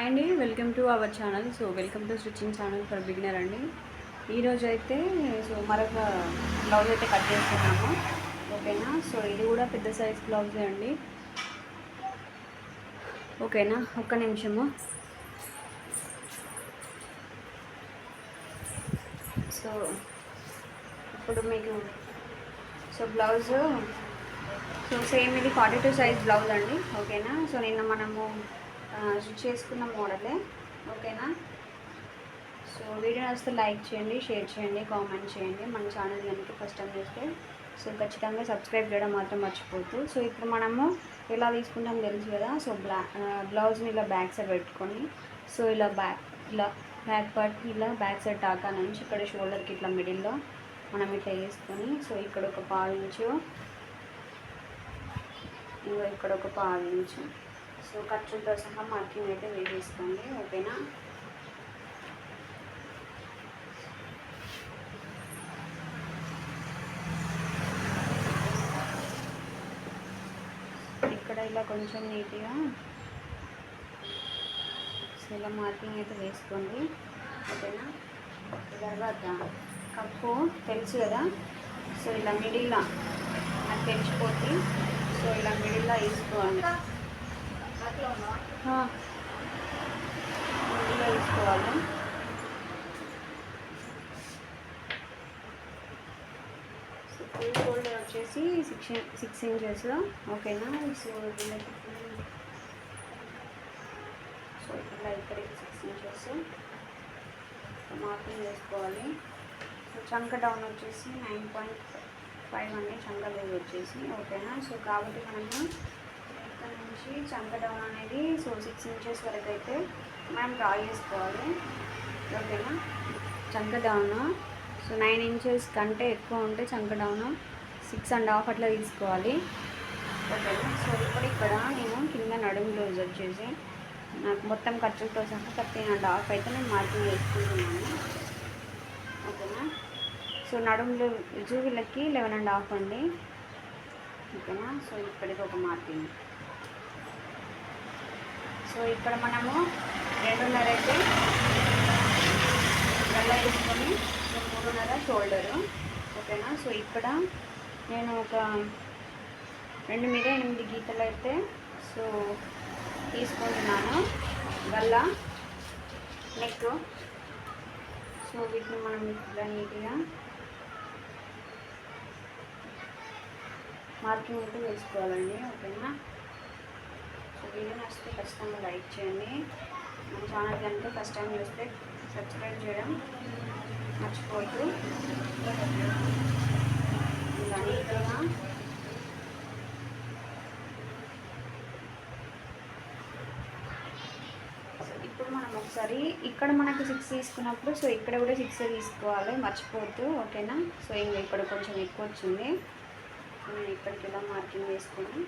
Hi అండి welcome to our channel. So welcome to stitching channel for beginner అండి. ఈరోజు అయితే సో మరొక బ్లౌజ్ అయితే కట్ చేస్తున్నాము. ఓకేనా? సో ఇది కూడా పెద్ద సైజ్ బ్లౌజే అండి. ఓకేనా? ఒక్క నిమిషము. సో ఇప్పుడు మీకు సో బ్లౌజ్ సో సేమ్ ఇది ఫార్టీ టూ సైజ్ బ్లౌజ్ అండి. ఓకేనా? సో నిన్న మనము చేసుకున్న మోడలే. ఓకేనా? సో వీడియో వస్తే లైక్ చేయండి షేర్ చేయండి కామెంట్ చేయండి. మన ఛానల్ కనుక ఫస్ట్ టైం చేస్తే సో ఖచ్చితంగా సబ్స్క్రైబ్ చేయడం మాత్రం మర్చిపోద్దు సో ఇప్పుడు మనము ఎలా తీసుకుంటాం తెలుసు కదా? సో బ్లా బ్లౌజ్ని ఇలా బ్యాక్ సైడ్ పెట్టుకొని సో ఇలా బ్యాక్ ఇలా బ్యాక్ పార్ట్ ఇలా బ్యాక్ సైడ్ టాకా నుంచి ఇక్కడ షోల్డర్కి ఇట్లా మిడిల్లో మనం ఇట్లా వేసుకొని సో ఇక్కడ ఒక పావు ఇంచు ఇంకా ఇక్కడ ఒక పావు ఇంచు. సో ఖర్చులతో సహా మార్కింగ్ అయితే వేసేసుకోండి ఓకేనా? ఇక్కడ ఇలా కొంచెం నీట్గా సో ఇలా మార్కింగ్ అయితే వేసుకోండి ఓకేనా? తర్వాత కప్పు తెలుసు కదా? సో ఇలా మిడిల్లో అది తెలిసిపోతే సో ఇలా మిడిల్లా వేసుకోవాలి. వేసుకోవాలి. సో ఫుల్ షోల్డర్ వచ్చేసి సిక్స్ సిక్స్ ఇంచెస్ ఓకేనా? సో సో ఇలా ఇక్కడికి సిక్స్ ఇంచెస్ మార్కింగ్ వేసుకోవాలి. సో చంక డౌన్ వచ్చేసి నైన్ పాయింట్ ఫైవ్ అండి చంక లేదు వచ్చేసి ఓకేనా? సో కాబట్టి మనము వచ్చి నుంచి డౌన్ అనేది సో సిక్స్ ఇంచెస్ వరకు అయితే మనం డ్రా చేసుకోవాలి. ఓకేనా చంక డౌన్ సో నైన్ ఇంచెస్ కంటే ఎక్కువ ఉంటే చంక డౌన్ సిక్స్ అండ్ హాఫ్ అట్లా తీసుకోవాలి. ఓకేనా సో ఇప్పుడు ఇక్కడ నేను కింద నడుము లూజ్ వచ్చేసి నాకు మొత్తం ఖర్చులతో సహా థర్టీన్ అండ్ హాఫ్ అయితే నేను మార్కింగ్ వేసుకుంటున్నాను ఓకేనా సో నడుము లూజు వీళ్ళకి లెవెన్ అండ్ హాఫ్ అండి. ఓకేనా సో ఇక్కడికి ఒక మార్కింగ్ సో ఇక్కడ మనము రెండున్నర అయితే గల్ల తీసుకొని సో మూడున్నర షోల్డరు ఓకేనా? సో ఇక్కడ నేను ఒక రెండు మీద ఎనిమిది గీతలు అయితే సో తీసుకుంటున్నాను. గల్ల నెక్ సో వీటిని మనం ఇలా నీట్గా మార్కింగ్ అయితే వేసుకోవాలండి ఓకేనా? వీడియో నచ్చితే ఖచ్చితంగా లైక్ చేయండి. మన ఛానల్ కనుక ఫస్ట్ టైం చూస్తే సబ్స్క్రైబ్ చేయడం మర్చిపోవద్దు. ఇలా నీట్గా ఇప్పుడు మనం ఒకసారి ఇక్కడ మనకి సిక్స్ తీసుకున్నప్పుడు సో ఇక్కడ కూడా సిక్స్ తీసుకోవాలి మర్చిపోవద్దు ఓకేనా? సో ఇంకా ఇక్కడ కొంచెం ఎక్కువ వచ్చింది. నేను ఇక్కడికి ఇలా మార్కింగ్ వేసుకొని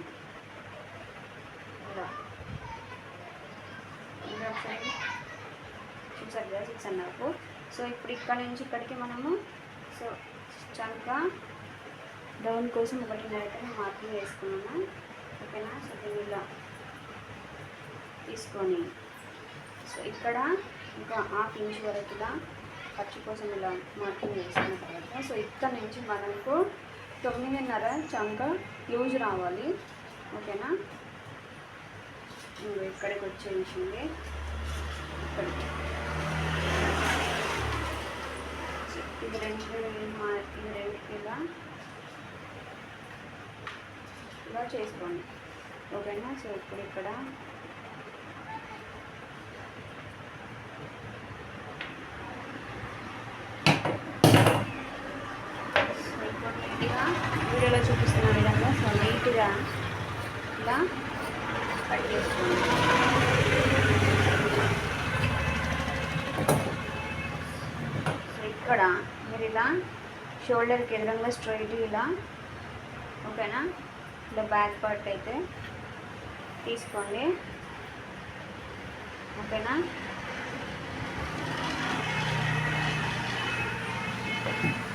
చూసారు కదా సిక్స్ అండ్ హాఫ్ సో ఇప్పుడు ఇక్కడ నుంచి ఇక్కడికి మనము సో చంక డౌన్ కోసం ఒకటి అయితే మార్కింగ్ వేసుకున్నాను ఓకేనా? సో దీనిలో ఇలా తీసుకొని సో ఇక్కడ ఇంకా హాఫ్ ఇంచ్ వరకు ఖర్చు కోసం ఇలా మార్కింగ్ వేసుకున్న తర్వాత సో ఇక్కడ నుంచి మనకు తొమ్మిదిన్నర చంక లూజ్ రావాలి. ఓకేనా? ఇక్కడికి వచ్చేసింది ఇక్కడికి. సో ఇది రెండు ఇది రెండు ఇలా ఇలా చేసుకోండి. ఓకేనా? సో ఇప్పుడు ఇక్కడ వీడియోలో చూపిస్తున్న విధంగా సో నీట్గా ఇలా సో ఇక్కడ మీరు ఇలా షోల్డర్కి ఎదురంగా స్ట్రైట్ ఇలా ఓకేనా ఇలా బ్యాక్ పార్ట్ అయితే తీసుకోండి ఓకేనా Thank you.